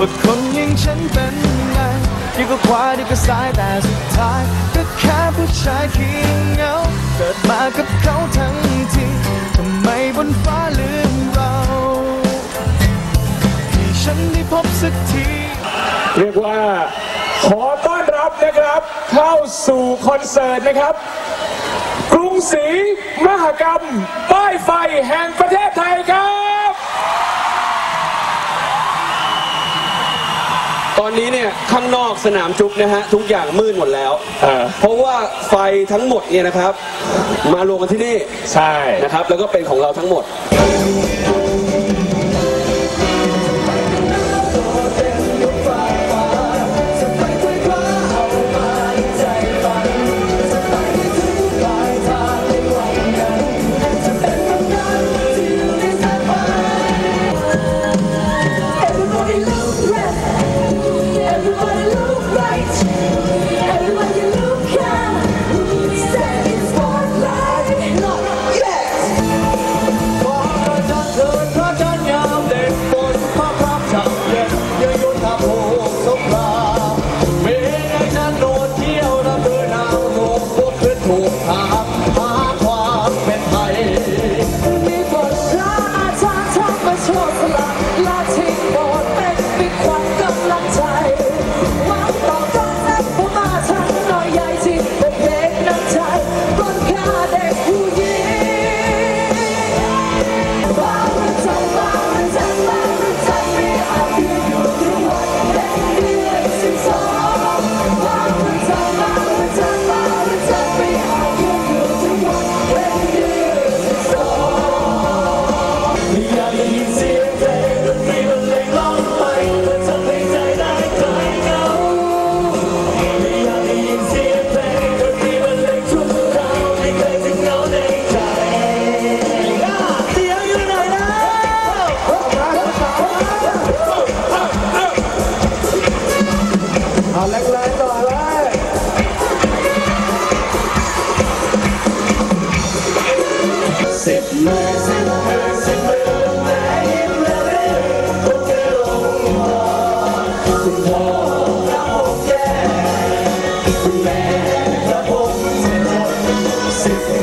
ว่คนอย่งฉันเป็นยังไงดีกว่าขวาดีกว่ายแต่สุดท้าย ก็แค่ผู้ชายขี้เงาเกิดมากับเขาทั้งทีทำไมบนฟ้าลืมเราที่ฉันได้พบสักที เรียกว่า ขอต้อนรับนะครับ เข้าสู่คอนเสิร์ตนะครับ กรุงศรีมหกรรมป้ายไฟแห่งประเทศไทยครับ ตอนนี้เนี่ยข้างนอกสนามจุ๊บนะฮะทุกอย่างมืดหมดแล้ว เออ เพราะว่าไฟทั้งหมดเนี่ยนะครับ มารวมกันที่นี่ใช่ นะครับแล้วก็เป็นของเราทั้งหมด เอาแรงๆต่อเลยสิบมือสิบมือสิบมือแม่ยิ้มและเล่นพวกเธอลงคอคุณพ่อพระองค์แก่คุณแม่พระองค์เสด็จสิบ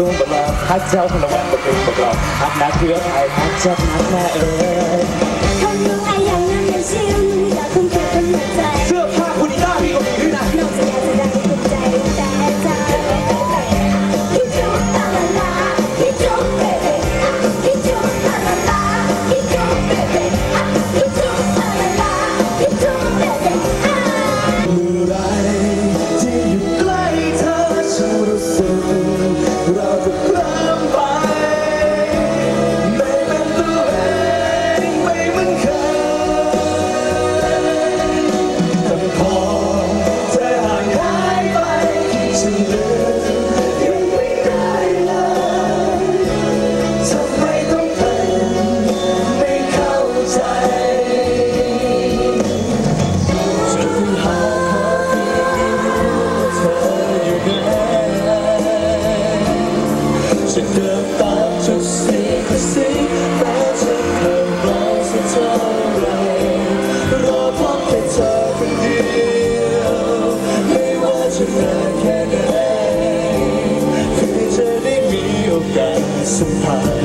ដួងបន្លាហាច់ចោលក្នុងវត្តប្រកបប្រកបអត់ដាក់គ្រឿងហើយអាចចាប់ណាស់ណាអើយ ฉันเดินตามทุกสิ่งสิ่งแม้จะเคยรอสักเท่าไรรอพบแค่เธอคนเดียวไม่ว่าจะนานแค่ไหนคือเธอได้มีโอกาสสัมผัส